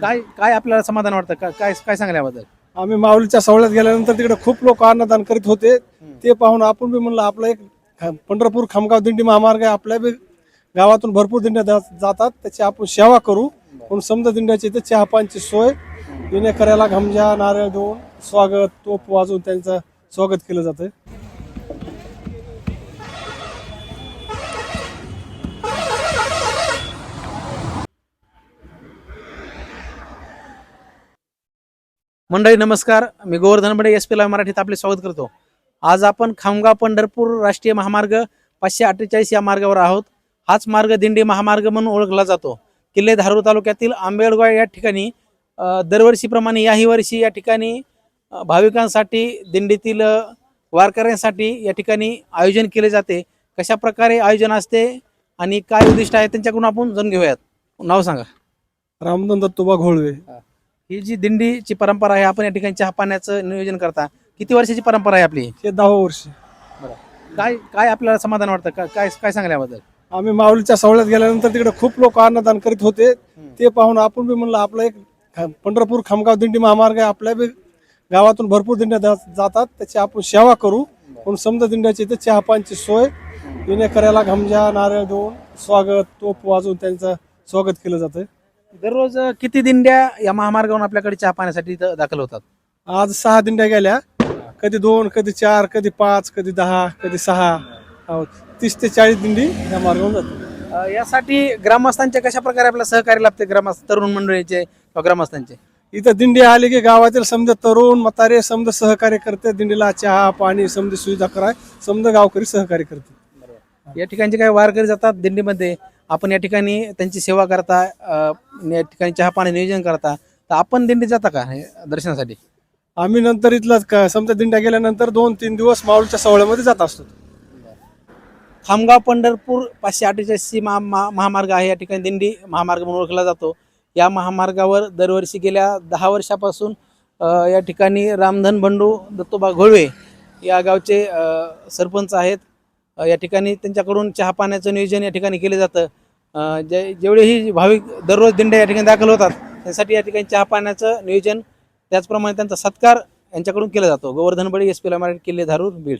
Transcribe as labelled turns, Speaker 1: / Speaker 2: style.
Speaker 1: काय काय आपल्याला समाधान वाटतं? का- काय काय सांगाल याबद्दल?
Speaker 2: आम्ही माऊलीच्या सवळ्यात गेल्यानंतर तिकडे खूप लोक अन्नदान करीत होते. ते पाहून आपण बी म्हणलं आपला एक ख- पंढरपूर खामगाव दिंडी महामार्ग आहे आपल्या बी गावातून भरपूर दिंड्या जा- जातात. त्याची आपण सेवा करू. म्हणून समजा दिंड्याची इथे चहा पाण्याची सोय येणेकऱ्याला घमजा नारळ देऊन स्वागत तोप वाजवून त्यांचं स्वागत केलं जातं.
Speaker 1: मंडळी नमस्कार. मी Govardhan Bade S P live मराठीत आपले स्वागत करतो. आज आपण खामगाव पंढरपूर राष्ट्रीय महामार्ग पाचशे अठ्ठेचाळीस या मार्गावर आहोत. हाच मार्ग दिंडी महामार्ग म्हणून ओळखला जातो. किल्ले धारूर तालुक्यातील आंबेडगाव या ठिकाणी दरवर्षीप्रमाणे याही वर्षी या ठिकाणी भाविकांसाठी दिंडीतील वारकऱ्यांसाठी या ठिकाणी आयोजन केले जाते. कशा प्रकारे आयोजन असते आणि काय उद्दिष्ट आहे त्यांच्याकडून आपण जाणून घेऊयात. नाव सांगा.
Speaker 2: रामदन दत्तोबा घोळवे.
Speaker 1: ही जी दिंडीची परंपरा आहे आपण या ठिकाणी चहा पाण्याचं नियोजन करता किती वर्षाची परंपरा आहे आपली?
Speaker 2: हे दहा वर्ष.
Speaker 1: काय काय आपल्याला समाधान वाटतं? का- काय काय सांगाल याबद्दल?
Speaker 2: आम्ही माऊलीच्या सवळ्यात गेल्यानंतर तिकडे खूप लोक अन्नदान करीत होते. ते पाहून आपण बी म्हणलं आपला एक ख- पंढरपूर खामगाव दिंडी महामार्ग आहे आपल्या बी गावातून भरपूर दिंड्या जा- जातात. त्याची आपण सेवा करू. म्हणून समजा दिंड्याची इथे चहा पाण्याची सोय येणेकऱ्याला घमजा नारळ देऊन स्वागत तोप वाजवून त्यांचं स्वागत केलं जातं
Speaker 1: दररोज किती दिंड्या या महामार्गावरून आपल्याकडे चहा पाण्यासाठी इथं दाखल होतात?
Speaker 2: आज सहा दिंड्या गेल्या. कधी दोन कधी चार कधी पाच कधी दहा कधी सहा. हो, तीस ते चाळीस दिंडी या मार्गावरून जातात.
Speaker 1: अं, यासाठी ग्रामस्थांचे कशा प्रकारे आपल्याला सहकार्य लागते ग्रामस्थ तरुण मंडळीचे किंवा ग्रामस्थांचे?
Speaker 2: इथं दिंडी आली की गावातील समजा तरुण म्हातारे समजा सहकार्य करते. दिंडीला चहा पाणी समजा सुविधा कराय समजा गावकरी सहकार्य करते.
Speaker 1: या ठिकाणचे काही वारकरी जातात दिंडीमध्ये. आपण या ठिकाणी त्यांची सेवा करता या ठिकाणी चहा पाणी नियोजन करता तर आपण दिंडी जाता का हे दर्शनासाठी?
Speaker 2: आम्ही नंतर इथला क- समजा दिंड्या गेल्यानंतर दोन तीन दिवस माऊलच्या सवळ्यामध्ये जात असतो.
Speaker 1: खामगाव पंढरपूर पाचशे अठ्ठेचाळीसची महा महा- महामार्ग आहे या ठिकाणी दिंडी महामार्ग म्हणून ओळखला जातो. या महामार्गावर दरवर्षी गेल्या दहा वर्षापासून या ठिकाणी रामधन बंडू दत्तोबा घोळवे या गावचे सरपंच आहेत. या ठिकाणी त्यांच्याकडून चहा पाण्याचं नियोजन या ठिकाणी केलं जातं. जे जेवढेही भाविक दररोज दिंड्या या ठिकाणी दाखल होतात त्यासाठी या ठिकाणी चहा पाण्याचं नियोजन त्याचप्रमाणे त्यांचा सत्कार यांच्याकडून केला जातो. गोवर्धन बळी एस पीला मराठी किल्ले धारूर बीड.